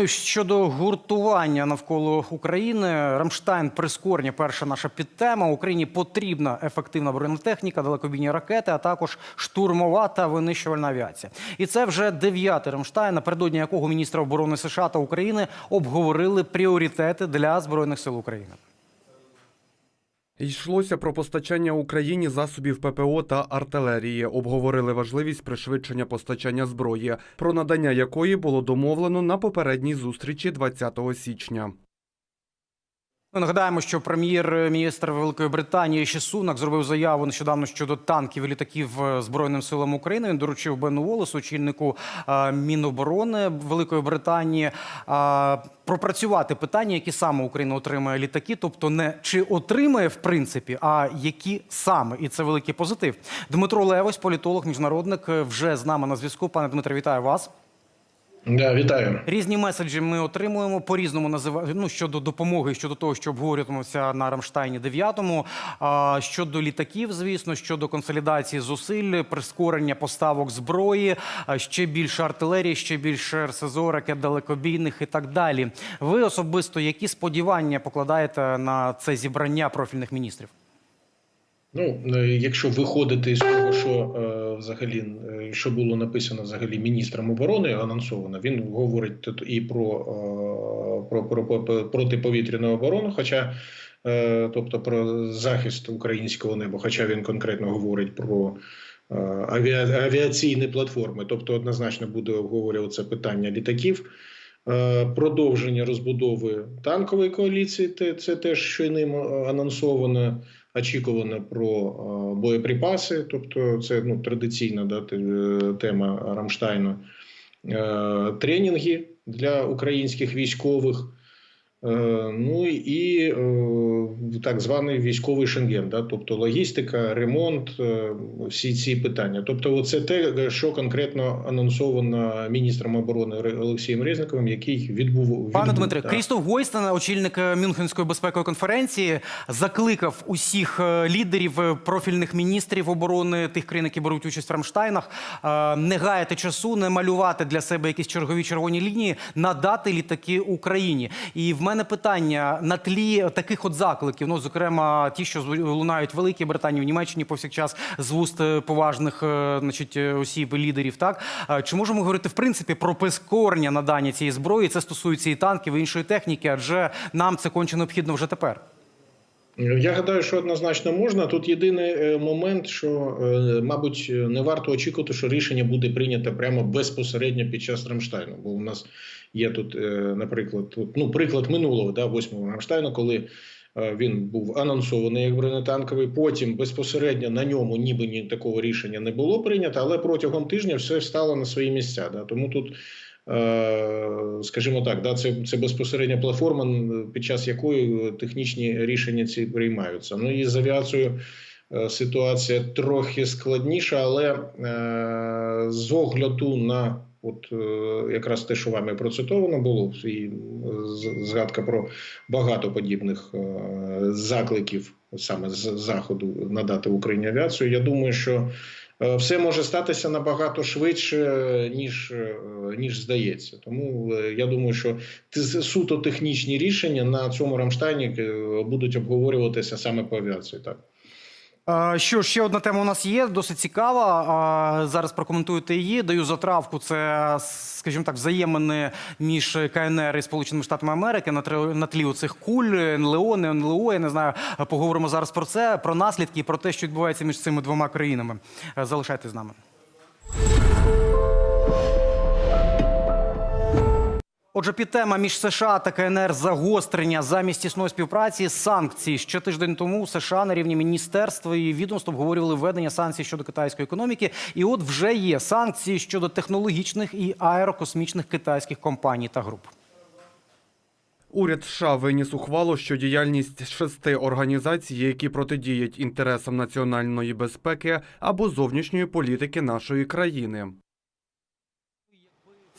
Ну щодо гуртування навколо України, Рамштайн прискорні, перша наша підтема. Україні потрібна ефективна бронетехніка, далекобійні ракети, а також штурмова та винищувальна авіація. І це вже дев'ятий Рамштайн, напередодні якого міністра оборони США та України обговорили пріоритети для збройних сил України. Йшлося про постачання Україні засобів ППО та артилерії. Обговорили важливість пришвидшення постачання зброї, про надання якої було домовлено на попередній зустрічі 20 січня. Ми нагадаємо, що прем'єр-міністр Великої Британії Ші Сунак зробив заяву нещодавно щодо танків і літаків е, Збройним силам України. Він доручив Бену Волесу, очільнику е, Міноборони Великої Британії, е, пропрацювати питання, які саме Україна отримає літаки, тобто не чи отримає в принципі, а які саме, і це великий позитив. Дмитро Левось, політолог, міжнародник, вже з нами на зв'язку. Пане Дмитре, вітаю вас. Да, вітаю. Різні меседжі ми отримуємо по різному називають ну, щодо допомоги, щодо того, що обговорюватимося на Рамштайні 9 а, щодо літаків, звісно, щодо консолідації зусиль, прискорення поставок зброї, ще більше артилерії, ще більше РСЗО, ракет далекобійних і так далі. Ви особисто які сподівання покладаєте на це зібрання профільних міністрів? Ну, е, якщо виходити з того, що е, взагалі е, що було написано взагалі міністром оборони, анонсовано, він говорить тут і про, про, про, про протиповітряну оборону, хоча тобто про захист українського неба, хоча він конкретно говорить про авіа, авіаційні платформи, тобто однозначно буде обговорюватися питання літаків. Продовження розбудови танкової коаліції, це теж що ним анонсовано, очікувано про е, боєприпаси, тобто це ну, традиційна да, е, тема Рамштайну. Е, Тренінги для українських військових. Е, Ну і е, так званий військовий шенген, да, тобто логістика, ремонт, е, всі ці питання. Тобто, це те, що конкретно анонсовано міністром оборони Олексієм Резниковим, який відбув Пане Дмитре, да. Крістоф Гойстен, очільник Мюнхенської безпекової конференції, закликав усіх лідерів профільних міністрів оборони тих країн, які беруть участь в Рамштайнах, не гаяти часу, не малювати для себе якісь чергові червоні лінії, надати літаки Україні. І в мене питання на тлі таких от закликів, ну зокрема, ті, що лунають в Великій Британії, в Німеччині повсякчас з вуст е, поважних е, значить, е, осіб, лідерів. Так чи можемо говорити в принципі про прискорення надання цієї зброї? Це стосується і танків, і іншої техніки, адже нам це конче необхідно вже тепер. Я гадаю, що однозначно можна. Тут єдиний е, момент, що, е, мабуть, не варто очікувати, що рішення буде прийнято прямо безпосередньо під час Рамштайну. Бо у нас є тут, е, наприклад, ну, приклад минулого, да, 8-го Рамштайну, коли він був анонсований як бронетанковий. Потім безпосередньо на ньому ніби ні такого рішення не було прийнято, але протягом тижня все стало на свої місця. Да. Тому тут. Е, Скажімо так, да, це, це безпосередня платформа, під час якої технічні рішення ці приймаються. Ну і з авіацією е, ситуація трохи складніша, але е, з огляду на от якраз те, що вами процитовано було, і згадка про багато подібних закликів саме з заходу надати Україні авіацію. Я думаю, що все може статися набагато швидше, ніж, е, ніж здається. Тому е, я думаю, що суто технічні рішення на цьому Рамштайні е, будуть обговорюватися саме по авіації. Так. Що ще одна тема у нас є, досить цікава. Зараз прокоментуєте її. Даю затравку. Це, скажімо так, взаємини між КНР і Сполученими Штатами Америки на тлі, тлі оцих куль, НЛО, не НЛО. Я не знаю. Поговоримо зараз про це, про наслідки і про те, що відбувається між цими двома країнами. Залишайтесь з нами. Отже, підтема між США та КНР загострення замість тісної співпраці санкцій. Ще тиждень тому США на рівні міністерства і відомств обговорювали введення санкцій щодо китайської економіки. І от вже є санкції щодо технологічних і аерокосмічних китайських компаній та груп. Уряд США виніс ухвалу, що діяльність шести організацій, які протидіють інтересам національної безпеки або зовнішньої політики нашої країни.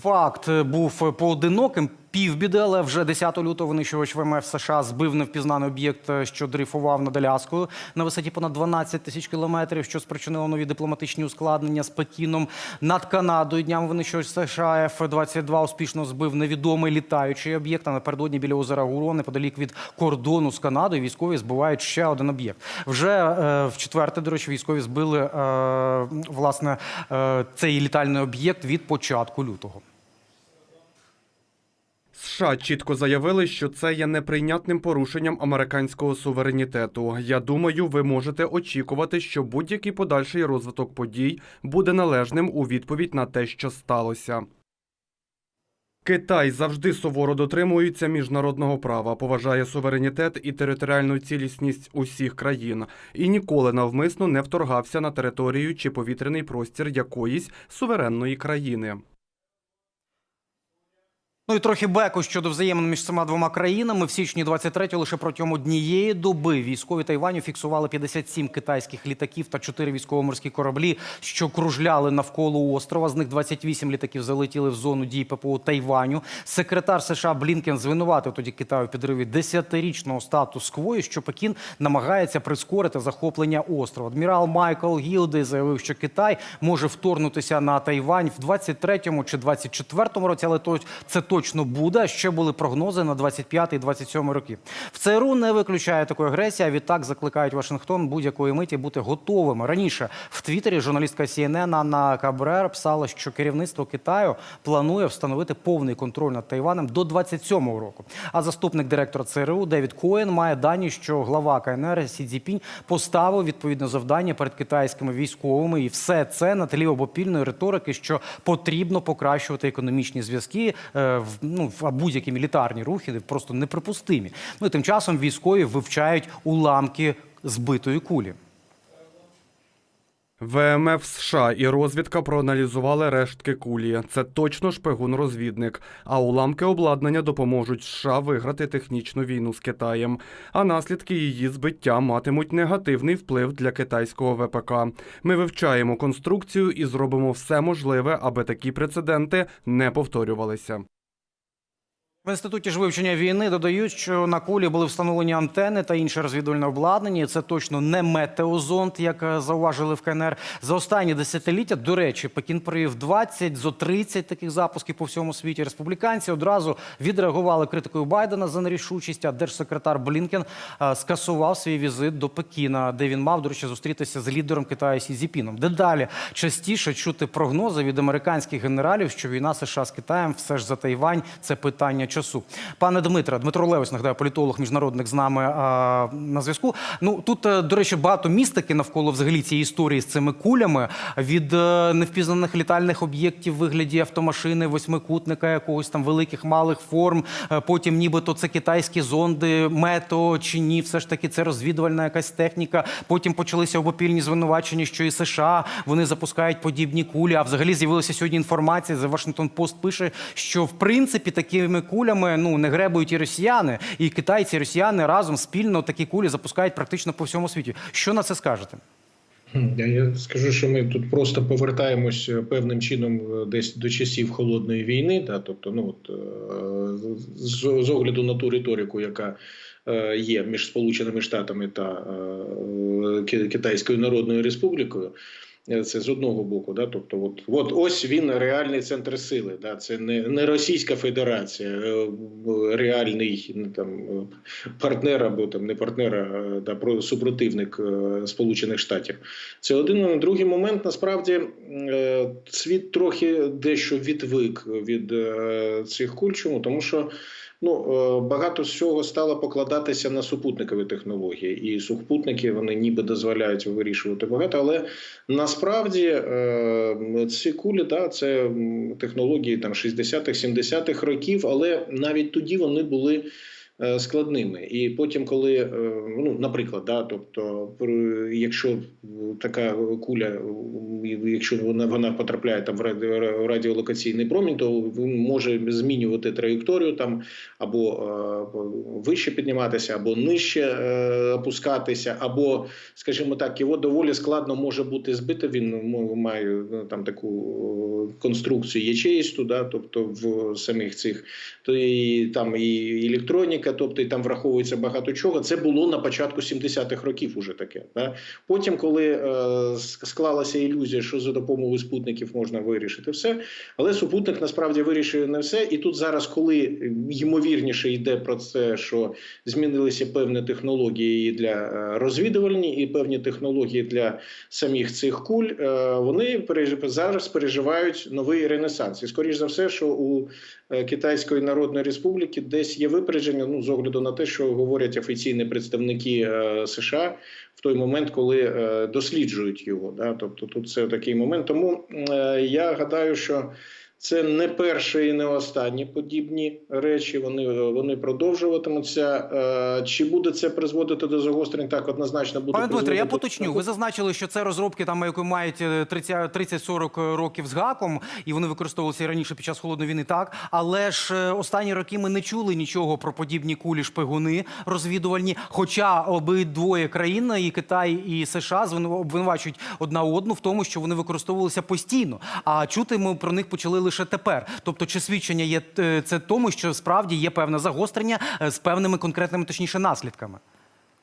Факт е, був поодиноким. півбіди, але вже 10 лютого винищувач ВМФ США збив невпізнаний об'єкт, е, що дрейфував над Аляскою на висоті понад 12 тисяч кілометрів, що спричинило нові дипломатичні ускладнення з Пекіном. Над Канадою днями винищувач США Ф-22 успішно збив невідомий літаючий об'єкт. А напередодні біля озера Гурон, неподалік від кордону з Канадою, військові збивають ще один об'єкт. Вже е, в четверте, до речі, військові збили е, власне е, цей літальний об'єкт від початку лютого. США чітко заявили, що це є неприйнятним порушенням американського суверенітету. Я думаю, ви можете очікувати, що будь-який подальший розвиток подій буде належним у відповідь на те, що сталося. Китай завжди суворо дотримується міжнародного права, поважає суверенітет і територіальну цілісність усіх країн і ніколи навмисно не вторгався на територію чи повітряний простір якоїсь суверенної країни. Ну і трохи беку щодо взаємин між цими двома країнами. В січні 23-го лише протягом однієї доби військові Тайваню фіксували 57 китайських літаків та 4 військово-морські кораблі, що кружляли навколо острова. З них 28 літаків залетіли в зону дій ППО Тайваню. Секретар США Блінкен звинуватив тоді Китаю у підриві 10-річного статус-кво, що Пекін намагається прискорити захоплення острова. Адмірал Майкл Гілди заявив, що Китай може вторгнутися на Тайвань в 23-му чи 24-му році, але то це точно буде. Ще були прогнози на 25 і 27 роки. В ЦРУ не виключає такої агресії. а Відтак закликають Вашингтон будь-якої миті бути готовими. Раніше в Твіттері журналістка CNN Анна Кабрер писала, що керівництво Китаю планує встановити повний контроль над Тайванем до 27-го року. А заступник директора ЦРУ Девід Коен має дані, що глава КНР Сі Цзіпінь поставив відповідне завдання перед китайськими військовими, і все це на тлі обопільної риторики, що потрібно покращувати економічні зв'язки. е, в- Ну будь-які мілітарні рухи просто неприпустимі. Ну і тим часом військові вивчають уламки збитої кулі. ВМФ США і розвідка проаналізували рештки кулі. Це точно шпигун-розвідник. А уламки обладнання допоможуть США виграти технічну війну з Китаєм. А наслідки її збиття матимуть негативний вплив для китайського ВПК. Ми вивчаємо конструкцію і зробимо все можливе, аби такі прецеденти не повторювалися. В інституті ж вивчення війни додають, що на кулі були встановлені антени та інше розвідувальне обладнання. Це точно не метеозонд, як е, зауважили в КНР. За останні десятиліття, до речі, Пекін провів 20 зо 30 таких запусків по всьому світі. Республіканці одразу відреагували критикою Байдена за нерішучість. А держсекретар Блінкен е, скасував свій візит до Пекіна, де він мав, до речі, зустрітися з лідером Китаю Сі Цзіпіном. Дедалі частіше чути прогнози від американських генералів, що війна США з Китаєм все ж за Тайвань це питання часу. Пане Дмитре, Дмитро Левось, нагадаю, політолог міжнародник з нами а, на зв'язку. Ну тут, е, до речі, багато містики навколо взагалі цієї історії з цими кулями від е, невпізнаних літальних об'єктів вигляді автомашини, восьмикутника, якогось там великих малих форм. Е, Потім, нібито це китайські зонди, мето чи ні, все ж таки це розвідувальна якась техніка. Потім почалися обопільні звинувачення, що і США вони запускають подібні кулі. А взагалі з'явилася сьогодні інформація. The Washington Post пише, що в принципі такими кулями ну не гребують і росіяни, і китайці, і росіяни разом спільно такі кулі запускають практично по всьому світі. Що на це скажете? Я, скажу, що ми тут просто повертаємось е, певним чином е, десь до часів холодної війни. Да? Тобто, ну от е, з, з огляду на ту риторику, яка є між Сполученими Штатами та Китайською Народною Республікою. Е, Це з одного боку, да, тобто, от, от ось він реальний центр сили. Да, це не, не Російська Федерація, е, реальний ну, там е, партнер або там не партнер, а да, про супротивник Сполучених Штатів. Це один другий момент. Насправді світ трохи дещо відвик від цих куль. Чому? Тому що ну е, багато з цього стало покладатися на супутникові технології, і супутники вони ніби дозволяють вирішувати багато, але насправді е, ці кулі, да, це технології там 60-х, 70-х років, але навіть тоді вони були складними. І потім, коли е, ну, наприклад, да, тобто, якщо така куля, е, якщо вона вона потрапляє там в радіолокаційний промінь, то він може змінювати траєкторію там або е, вище підніматися, або нижче е, опускатися, або, скажімо так, його доволі складно може бути збити. Він має ну, там таку е, конструкцію ячеїсту, да, тобто в самих цих то і там і електроніка, тобто і там враховується багато чого. Це було на початку 70-х років. Уже таке. Да? Потім, коли е, склалася ілюзія, що за допомогою спутників можна вирішити все, але супутник насправді вирішує не все. І тут зараз, коли ймовірніше йде про це, що змінилися певні технології і для е, розвідувальні, і певні технології для самих цих куль, е, вони зараз переживають новий ренесанс. І скоріш за все, що у Китайської Народної Республіки десь є випередження, ну з огляду на те, що говорять офіційні представники е, США в той момент, коли е, досліджують його. Да? Тобто тут це такий момент. Тому е, я гадаю, що. Це не перші і не останні подібні речі. Вони вони продовжуватимуться. Е, Чи буде це призводити до загострень? Так однозначно буде Пане Дмитре, я поточню. Ви зазначили, що це розробки, там які мають е, 30 30-40 років з гаком, і вони використовувалися і раніше під час холодної війни. Так, але ж е, останні роки ми не чули нічого про подібні кулі шпигуни розвідувальні. Хоча обидвоє країн, і Китай, і США, обвинувачують одна одну в тому, що вони використовувалися постійно. А чути ми про них почали лише тепер. Тобто, чи свідчення є е, це тому, що справді є певне загострення е, з певними конкретними, точніше, наслідками.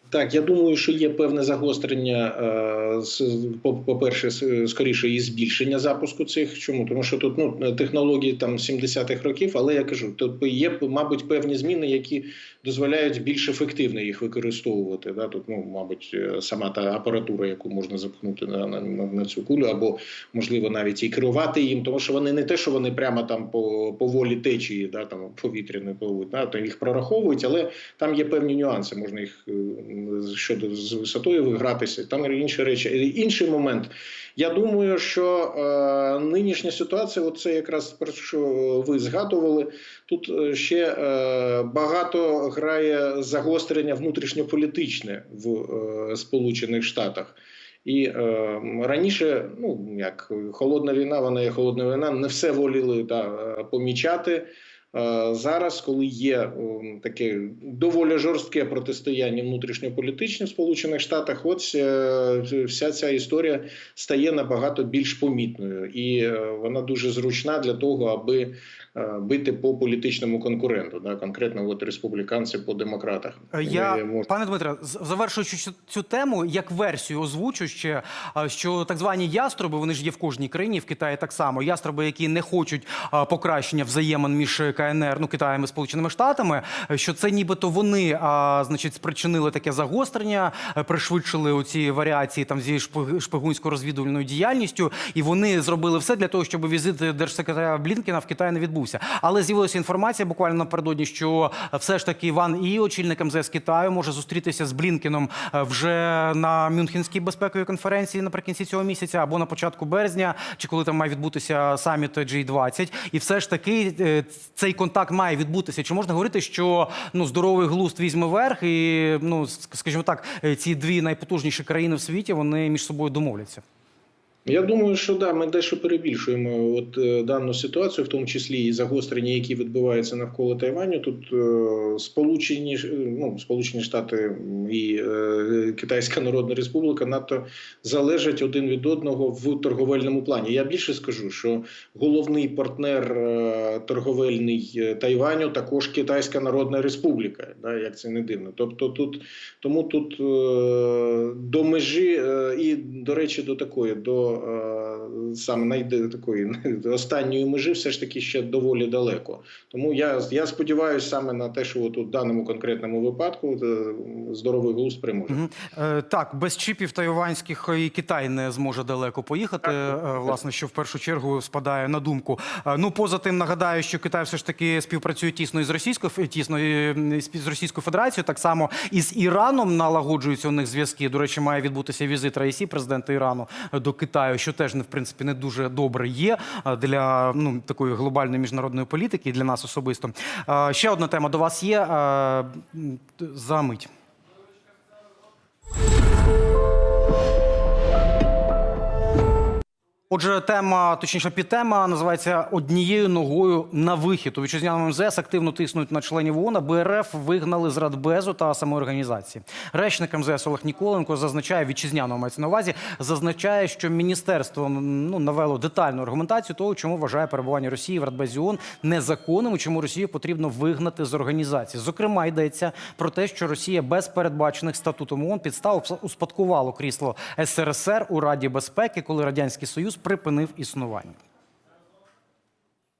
Так, я думаю, що є певне загострення. е, по- По-перше, скоріше і збільшення запуску цих. Чому? Тому що тут ну, технології там 70-х років, але я кажу, тут є, мабуть, певні зміни, які дозволяють більш ефективно їх використовувати. Да? Тут, ну, мабуть, е, сама та апаратура, яку можна запхнути на, на, на цю кулю, або можливо навіть і керувати їм, тому що вони не те, що вони прямо там по, по волі течії, да, там повітряної пливуть, да, їх прораховують, але там є певні нюанси. Можна їх е, щодо з висотою гратися. Там інші речі. Інший момент. Я думаю, що е, нинішня ситуація, оце якраз про що ви згадували. Тут е, ще е, багато грає загострення внутрішньополітичне в е, Сполучених Штатах. І е, раніше, ну як холодна війна, вона є холодна війна, не все воліли да, помічати. Е, Зараз, коли є таке доволі жорстке протистояння внутрішньополітичне в Сполучених Штатах, от е, вся ця історія стає набагато більш помітною, і е, вона дуже зручна для того, аби бити по політичному конкуренту, да, конкретно от республіканці по демократах. Я, Ви можете- пане Дмитре, завершуючи цю, тему, як версію озвучу ще, що так звані яструби, вони ж є в кожній країні, в Китаї так само. Яструби, які не хочуть покращення взаємин між КНР, ну Китаєм і Сполученими Штатами, що це нібито вони, а, значить, спричинили таке загострення, пришвидшили оці варіації там зі шпиг- шпигунсько-розвідувальною діяльністю, і вони зробили все для того, щоб візит держсекретаря Блінкена в Китай не відбувся. Але з'явилася інформація буквально напередодні, що все ж таки Ван І, очільник МЗС Китаю, може зустрітися з Блінкеном е, вже на Мюнхенській безпековій конференції наприкінці цього місяця або на початку березня, чи коли там має відбутися саміт G20. І все ж таки е, цей контакт має відбутися. Чи можна говорити, що ну здоровий глузд візьме верх, і ну скажімо так, е, ці дві найпотужніші країни в світі вони між собою домовляться? Я думаю, що да, ми дещо перебільшуємо от е, дану ситуацію, в тому числі і загострення, які відбуваються навколо Тайваню. Тут е, сполучені Ш- ну, Сполучені Штати і е, Китайська Народна Республіка надто залежать один від одного в торговельному плані. Я більше скажу, що головний партнер е, торговельний е, Тайваню також Китайська Народна Республіка. Да, як це не дивно. Тобто тут тому тут е, до межі е, і, до речі, до такої, до е, саме найде такої останньої межі, все ж таки ще доволі далеко. Тому я, я сподіваюся саме на те, що от у даному конкретному випадку е, здоровий глузд переможе. Мгм. Е, Так, без чіпів тайванських і Китай не зможе далеко поїхати. е, Власне, що в першу чергу спадає на думку. Е, Ну, поза тим, нагадаю, що Китай все ж таки співпрацює тісно із Російською тісно е, з Російською Федерацією. Так само і з Іраном налагоджуються у них зв'язки. До речі, має відбутися візит Раїсі, президента Ірану, е, до Китаю. Китаю, що теж не в принципі не дуже добре є для ну такої глобальної міжнародної політики і для нас особисто. Ще одна тема до вас є. За мить. Отже, тема, точніше, підтема називається однією ногою на вихід. У вітчизняному МЗС активно тиснуть на членів ООН, аби РФ вигнали з Радбезу та самоорганізації. Речник МЗС Олег Ніколенко зазначає вітчизняного мається на увазі, зазначає, що міністерство ну навело детальну аргументацію того, чому вважає перебування Росії в Радбезі ООН незаконним і чому Росію потрібно вигнати з організації. Зокрема, йдеться про те, що Росія без передбачених статутом ООН підстав успадкувало крісло СРСР у Раді безпеки, коли радянський союз припинив існування.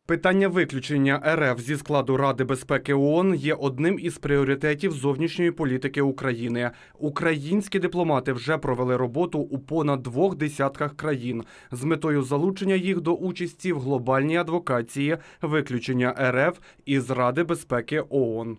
Питання виключення РФ зі складу Ради безпеки ООН є одним із пріоритетів зовнішньої політики України. Українські дипломати вже провели роботу у понад двох десятках країн з метою залучення їх до участі в глобальній адвокації виключення РФ із Ради безпеки ООН.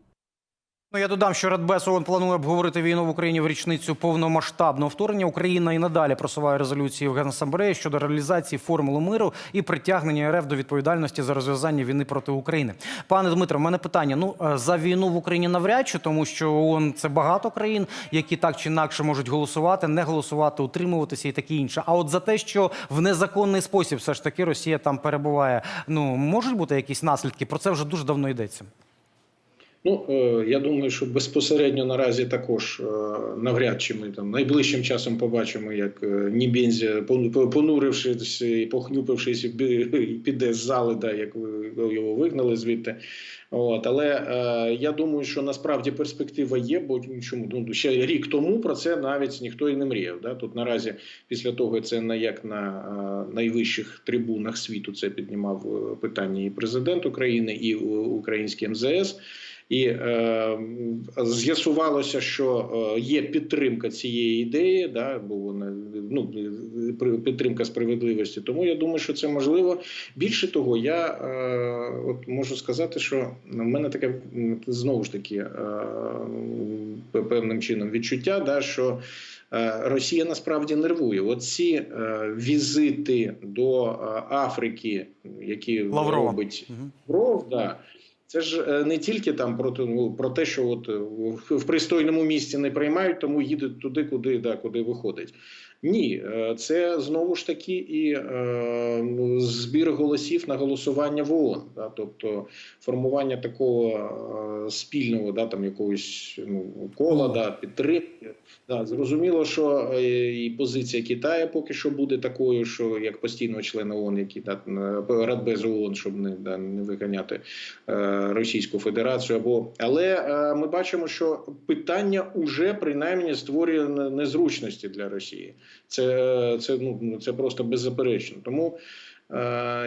Ну, я додам, що Радбез ООН планує обговорити війну в Україні в річницю повномасштабного вторгнення. Україна і надалі просуває резолюції в Генасамблеї щодо реалізації формули миру і притягнення РФ до відповідальності за розв'язання війни проти України. Пане Дмитро, в мене питання. Ну е, за війну в Україні навряд чи, тому що ООН – це багато країн, які так чи інакше можуть голосувати, не голосувати, утримуватися і таке інше. А от за те, що в незаконний спосіб все ж таки Росія там перебуває, ну можуть бути якісь наслідки. Про це вже дуже давно йдеться. Ну, е, я думаю, що безпосередньо наразі також е, навряд чи ми там найближчим часом побачимо, як е, Нібензя, понурившись і похнюпившись, піде з зали, да, як його вигнали звідти. От, але е, я думаю, що насправді перспектива є, бо чому ну, ще рік тому про це навіть ніхто і не мріяв. Да? Тут наразі після того це на як на е, найвищих трибунах світу це піднімав питання і президент України, і е, український МЗС. І е, з'ясувалося, що е, є підтримка цієї ідеї, да, бо вона ну підтримка справедливості. Тому я думаю, що це можливо. Більше того, я е, от можу сказати, що в мене таке знову ж таки е, певним чином відчуття, да, що е, Росія насправді нервує. От ці е, візити до е, Африки, які Лаврова. робить. Лавров, да. Це ж е, не тільки там про, ну, про те, що от е, в- пристойному місці не приймають, тому їдуть туди, куди, да, куди виходить. Ні, е, це знову ж таки і е, ну, збір голосів на голосування в ООН. Да, тобто формування такого е, спільного да, там якогось ну, кола, да, підтримки. Да, зрозуміло, що е, і позиція Китаю поки що буде такою, що як постійного члена ООН, який да, на- Радбез ООН, щоб не, да, не виганяти е, Російську Федерацію. Або але е, ми бачимо, що питання уже принаймні створює незручності для Росії. Це, це ну це просто беззаперечно. Тому е,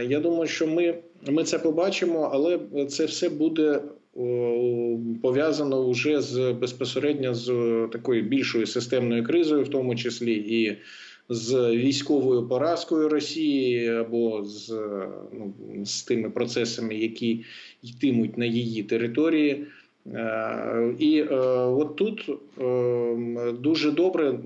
я думаю, що ми, ми це побачимо, але це все буде. о, Пов'язано вже з безпосередньо з такою більшою системною кризою, в тому числі і з військовою поразкою Росії, або з, ну, з тими процесами, які йтимуть на її території. Е, І е, от тут е, дуже добре,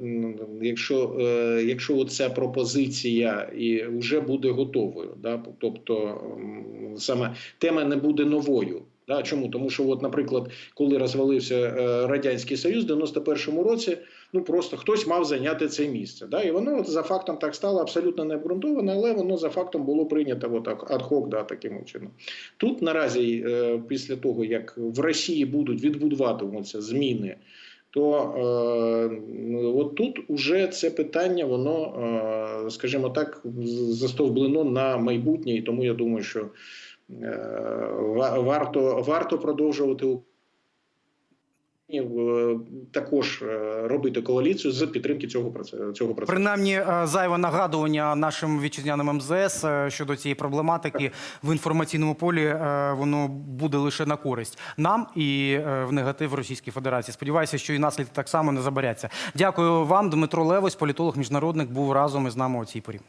якщо, е, якщо ця пропозиція і вже буде готовою, да? тобто м, саме тема не буде новою. Да? Чому? Тому що, от, наприклад, коли розвалився Радянський Союз в 91-му році, ну просто хтось мав зайняти це місце. Да? І воно от, за фактом так стало абсолютно необґрунтоване, але воно за фактом було прийнято от, ad-hoc, да, таким чином. Тут наразі, е, після того, як в Росії будуть відбудуватимуться зміни, то е, от тут уже це питання, воно, е, скажімо так, застовблено на майбутнє, і тому я думаю, що е, варто, варто продовжувати також е, робити коаліцію з підтримки цього процесу. Цього процесу. Принаймні, е, зайве нагадування нашим вітчизняним МЗС е, щодо цієї проблематики в інформаційному полі е, воно буде лише на користь нам і е, в негатив Російській Федерації. Сподіваюся, що і наслідки так само не забаряться. Дякую вам, Дмитро Левось, політолог міжнародник, був разом із нами у цій порі.